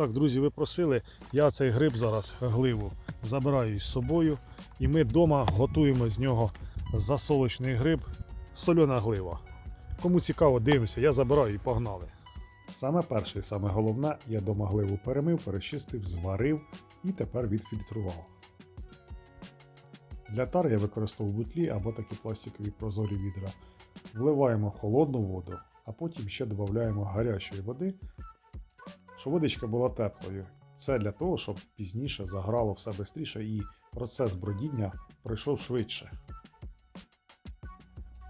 Так, друзі, ви просили, я цей гриб зараз гливу забираю із собою, і ми вдома готуємо з нього засолочний гриб, сольона глива. Кому цікаво, дивимося, я забираю і погнали. Саме перше і саме головне, я дома гливу перемив, перечистив, зварив і тепер відфільтрував. Для тари я використовував бутлі або такі пластикові прозорі відра. Вливаємо холодну воду, а потім ще додаємо гарячої води, щоб водичка була теплою. Це для того, щоб пізніше заграло все швидше і процес бродіння пройшов швидше.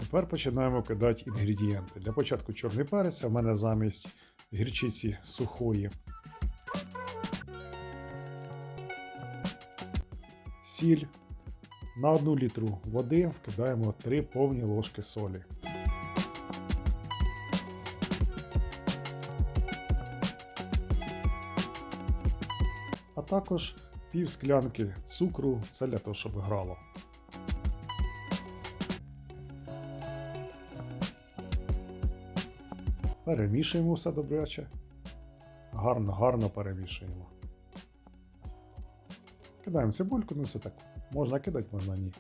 Тепер починаємо кидати інгредієнти. Для початку чорний перець, в мене замість гірчиці сухої. Сіль. На 1 літру води вкидаємо 3 повні ложки солі. А також пів склянки цукру, це для того, щоб грало. Перемішуємо все добряче. Гарно, гарно перемішуємо. Кидаємо цибульку, ну все так. Можна кидати, можна ні.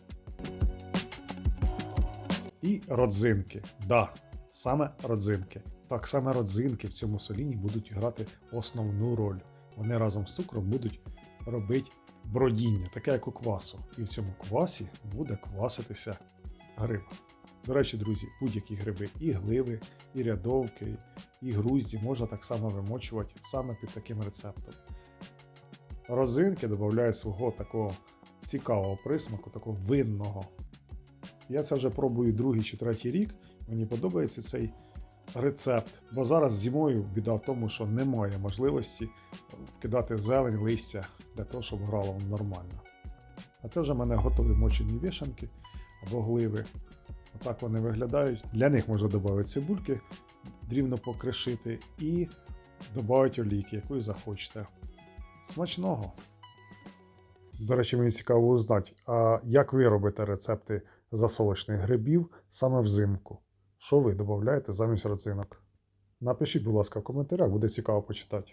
І родзинки. Да, саме родзинки. Так, саме родзинки в цьому соліні будуть грати основну роль. Вони разом з цукром будуть робити бродіння, таке як у квасу. І в цьому квасі буде кваситися гриб. До речі, друзі, будь-які гриби, і гливи, і рядовки, і грузді можна так само вимочувати саме під таким рецептом. Розинки додають свого такого цікавого присмаку, такого винного. Я це вже пробую другий чи третій рік. Мені подобається цей рецепт. Бо зараз зимою біда в тому, що немає можливості вкидати зелень, листя для того, щоб грало нормально. А це вже в мене готові мочені вішанки або гливи. Отак вони виглядають. Для них можна додати цибульки, дрібно покришити і додати олійки, якої захочете. Смачного! До речі, мені цікаво узнати, а як ви робите рецепти засолочних грибів саме взимку? Що ви додаєте замість родзинок? Напишіть, будь ласка, в коментарях, буде цікаво почитати.